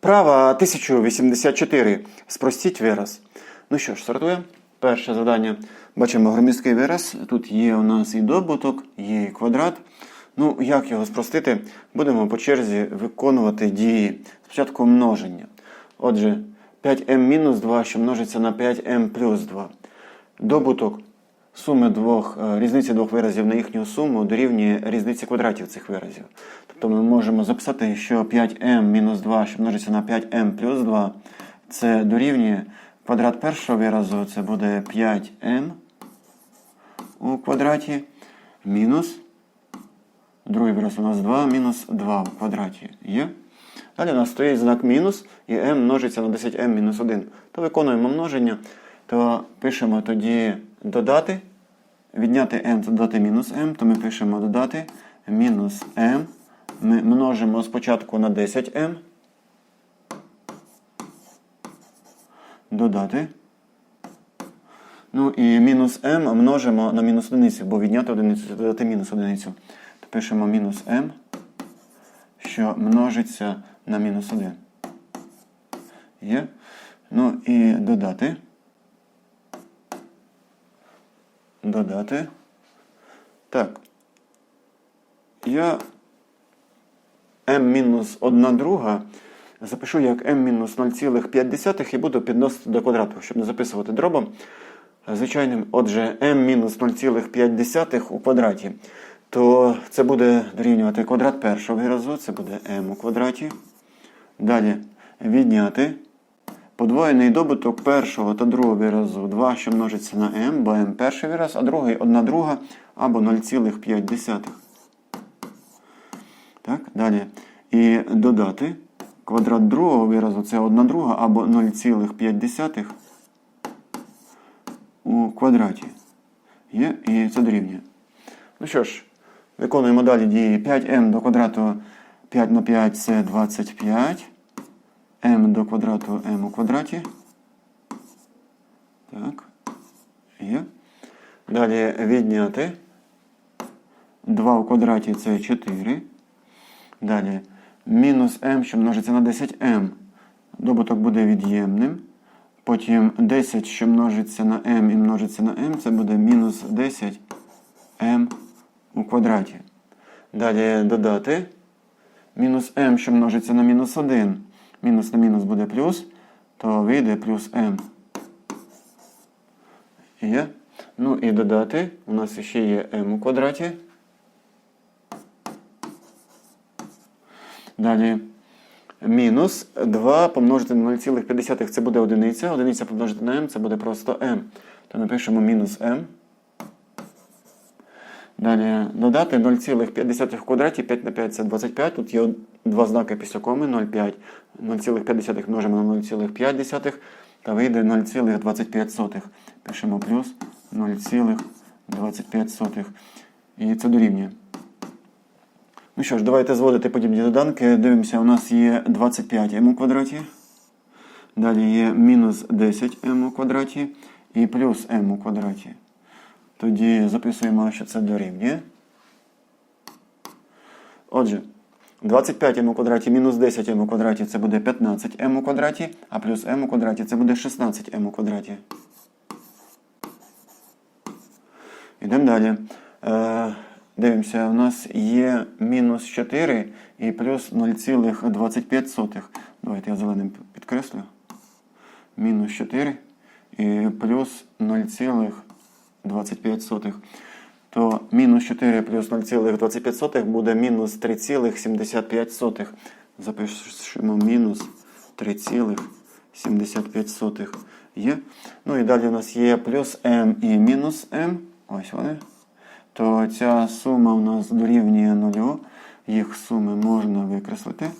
Вправа 1084. Спростіть вираз. Ну що ж, стартуємо. Перше завдання. Бачимо громісткий вираз. Тут є у нас і добуток, є і квадрат. Ну, як його спростити? Будемо по черзі виконувати дії. Спочатку множення. Отже, 5m-2, що множиться на 5m плюс 2. Добуток суми двох, е, різниці двох виразів на їхню суму дорівнює різниці квадратів цих виразів. Тобто ми можемо записати, що 5m мінус 2, що множиться на 5m плюс 2, це дорівнює квадрат першого виразу, це буде 5m у квадраті мінус. Другий вираз у нас 2 мінус 2 в квадраті є. Далі у нас стоїть знак мінус і m множиться на 10m мінус 1. То виконуємо множення, то пишемо тоді додати. Відняти m це додати мінус m, то ми пишемо додати мінус m. Ми множимо спочатку на 10m. Додати. Ну і мінус m множимо на мінус одиницю, бо відняти одиницю це додати мінус одиницю. То пишемо мінус m, що множиться на мінус 1. Є. Ну і додати. Додати. Так. Я m-1 друга запишу як m-0,5 і буду підносити до квадрату, щоб не записувати дробом. Звичайним, отже, m-0,5 у квадраті, то це буде дорівнювати квадрат першого виразу, це буде m у квадраті. Далі відняти подвоєний добуток першого та другого виразу 2, що множиться на m, бо m перший вираз, а другий 1 друга або 0,5. Так, далі. І додати квадрат другого виразу це 1 друга або 0,5 у квадраті. Є, і це дорівнює. Ну що ж, виконуємо далі дії 5m до квадрату 5 на 5 це 25. M до квадрату m у квадраті. Так. Є. Далі відняти. 2 у квадраті це 4. Далі мінус m, що множиться на 10m. Добуток буде від'ємним. Потім 10, що множиться на m і множиться на m, це буде мінус 10m у квадраті. Далі додати. Мінус m, що множиться на мінус 1. Мінус на мінус буде плюс, то вийде плюс m. Є. Ну і додати. У нас ще є m у квадраті. Далі. Мінус 2 помножити на 0,5 це буде одиниця. Одиниця помножити на m це буде просто m. То напишемо мінус m. Далі додати 0,5 в квадраті, 5 на 5 це 25. Тут є два знаки після коми 0,5. 0,5 множимо на 0,5 та вийде 0,25. Пишемо плюс 0,25. І це дорівнює. Ну що ж, давайте зводити подібні доданки. Дивимося, у нас є 25m у квадраті. Далі є мінус 10m у квадраті і плюс m у квадраті. Тоді записуємо, що це дорівнює. Отже, 25m у квадраті мінус 10m у квадраті це буде 15m у квадраті, а плюс m у квадраті це буде 16m у квадраті. Йдемо далі. Е, Дивимося, у нас є мінус 4 і плюс 0,25. Давайте я зеленим підкреслю. Мінус 4 і плюс 0,25. То мінус 4 плюс 0,25 буде мінус 3,75. Запишемо мінус 3,75 є. Ну і далі у нас є плюс m і мінус m. Ось вони то ця сума у нас дорівнює нулю. Їх суми можна викреслити.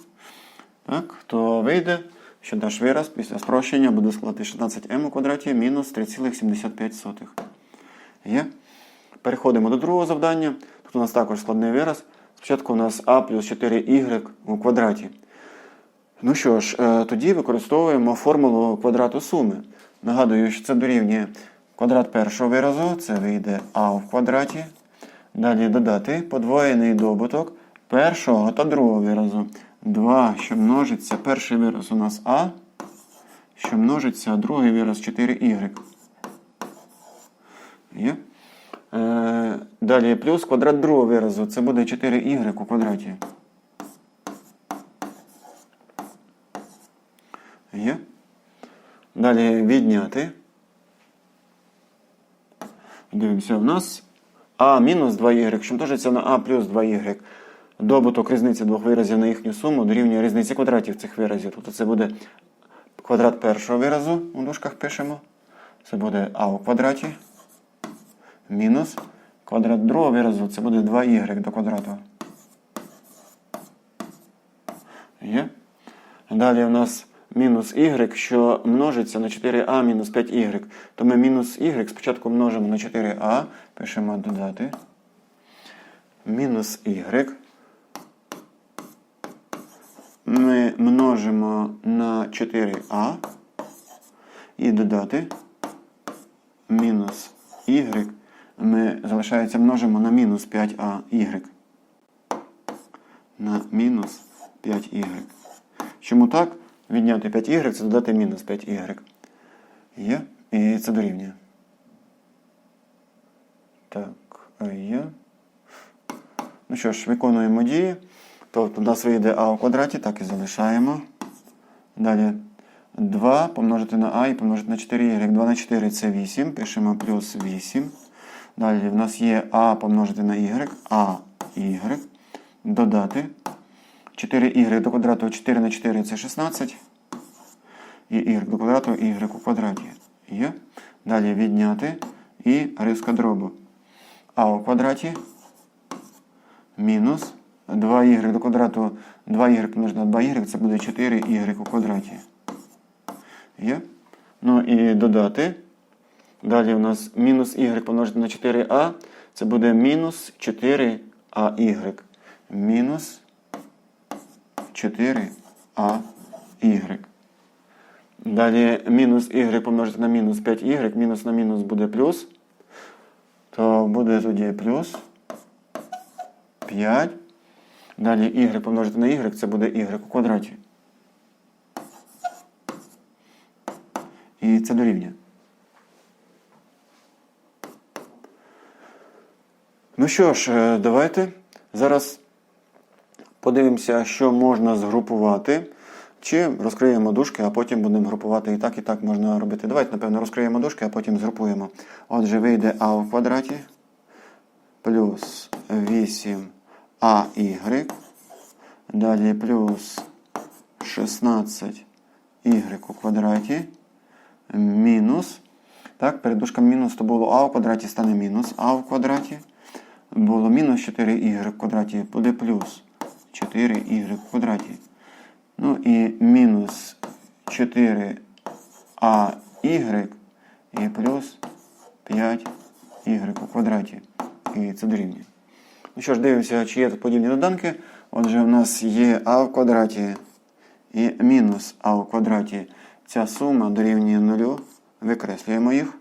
Так, То вийде, що наш вираз після спрощення буде складати 16m у квадраті мінус 3,75. Є. Переходимо до другого завдання. Тут у нас також складний вираз. Спочатку у нас а плюс 4y у квадраті. Ну що ж, тоді використовуємо формулу квадрату суми. Нагадую, що це дорівнює квадрат першого виразу, це вийде а в квадраті. Далі додати подвоєний добуток першого та другого виразу. 2, що множиться. Перший вираз у нас А, що множиться, другий вираз 4y. Є? Е, далі плюс квадрат другого виразу. Це буде 4y у квадраті. Є? Далі відняти. Дивимося, у нас А мінус 2y, що множиться на А плюс 2y. Добуток різниці двох виразів на їхню суму дорівнює різниці квадратів цих виразів. Тобто це буде квадрат першого виразу, у дужках пишемо. Це буде А у квадраті. Мінус квадрат другого виразу, це буде 2y до квадрату. Є. Далі у нас мінус y, що множиться на 4а мінус 5y. То ми мінус y спочатку множимо на 4а, пишемо додати. Мінус y. Ми множимо на 4а і додати мінус y. Ми залишається множимо на мінус 5а y. На мінус 5y. Чому так? Відняти 5y це додати мінус 5y. Є. І це дорівнює. Так, є. Ну що ж, виконуємо дії. Тобто у нас вийде а у квадраті, так і залишаємо. Далі 2 помножити на а і помножити на 4y. 2 на 4 це 8. Пишемо плюс 8. Далі в нас є а помножити на y, а y. Додати. 4y до квадрату 4 на 4 це 16. І y до квадрату y у квадраті. Є. Далі відняти і риска дробу. А у квадраті мінус 2y до квадрату 2y помножити на 2y, це буде 4y у квадраті. Є. Ну і додати. Далі у нас мінус y помножити на 4а. Це буде мінус 4ay. Мінус 4ay. Далі мінус y помножити на мінус 5y, мінус на мінус буде плюс. То буде тоді плюс 5. Далі y помножити на y, це буде y у квадраті. І це дорівнює. Ну що ж, е, давайте зараз подивимося, що можна згрупувати. Чи розкриємо дужки, а потім будемо групувати і так, і так можна робити. Давайте, напевно, розкриємо дужки, а потім згрупуємо. Отже, вийде а в квадраті плюс 8АY. Далі плюс 16y у квадраті. Мінус. Так, перед дужками мінус то було а в квадраті стане мінус а в квадраті. Було мінус 4y в квадраті, буде плюс 4y в квадраті. Ну і мінус 4АY і плюс 5y у квадраті. І це дорівнює. Ну що ж, дивимося, чи є тут подібні доданки. Отже, в нас є а в квадраті і мінус а в квадраті. Ця сума дорівнює нулю. Викреслюємо їх.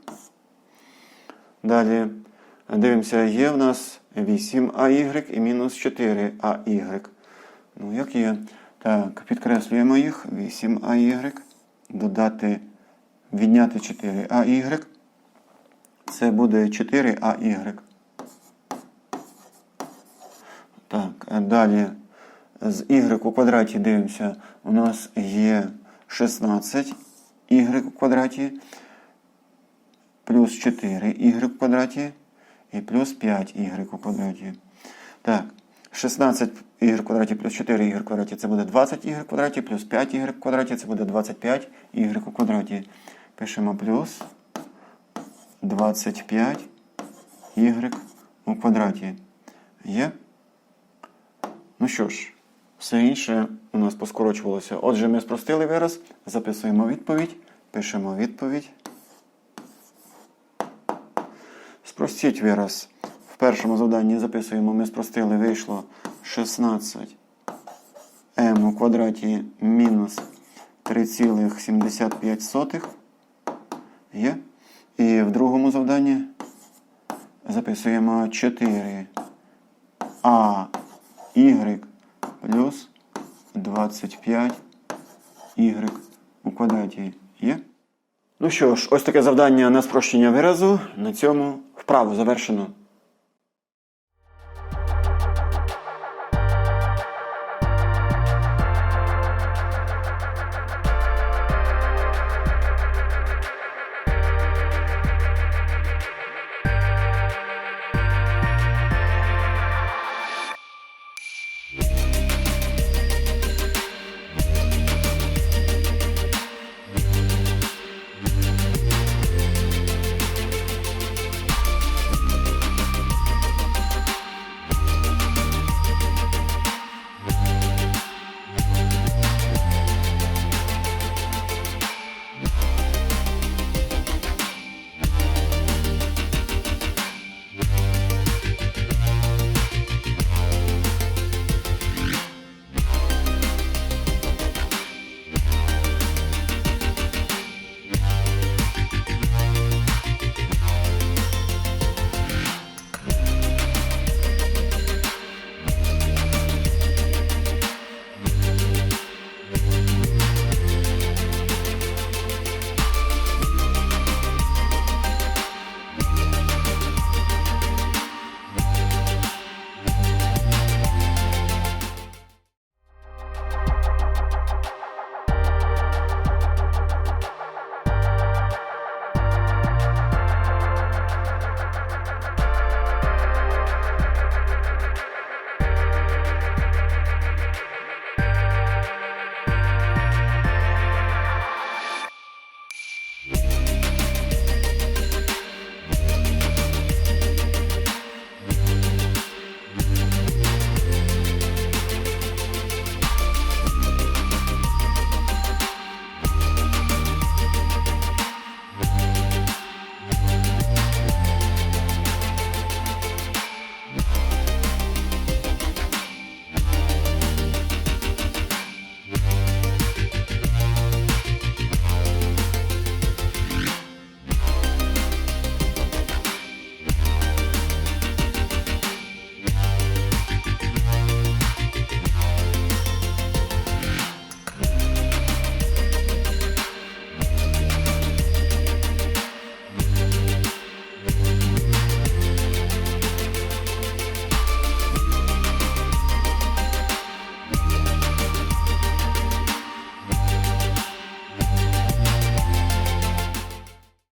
Далі дивимося, є в нас 8АY і мінус 4АY. Ну, як є? Так, підкреслюємо їх. 8АY. Додати, відняти 4АY. Це буде 4АY. Так, далі з y у квадраті дивимося. У нас є 16 y у квадраті, плюс 4 y у квадраті і плюс 5 у квадраті. Так, 16 y в квадраті плюс 4 y в квадраті це буде 20 y в квадраті, плюс 5 y в квадраті це буде 25 y у квадраті. Пишемо плюс 25 y у квадраті. Є? Ну що ж, все інше у нас поскорочувалося. Отже, ми спростили вираз, записуємо відповідь, пишемо відповідь. Спростіть вираз. В першому завданні записуємо, ми спростили, вийшло 16 m у квадраті мінус 3,75. Є. І в другому завданні записуємо 4 а y плюс 25 y у квадраті є. Ну що ж, ось таке завдання на спрощення виразу. На цьому вправу завершено.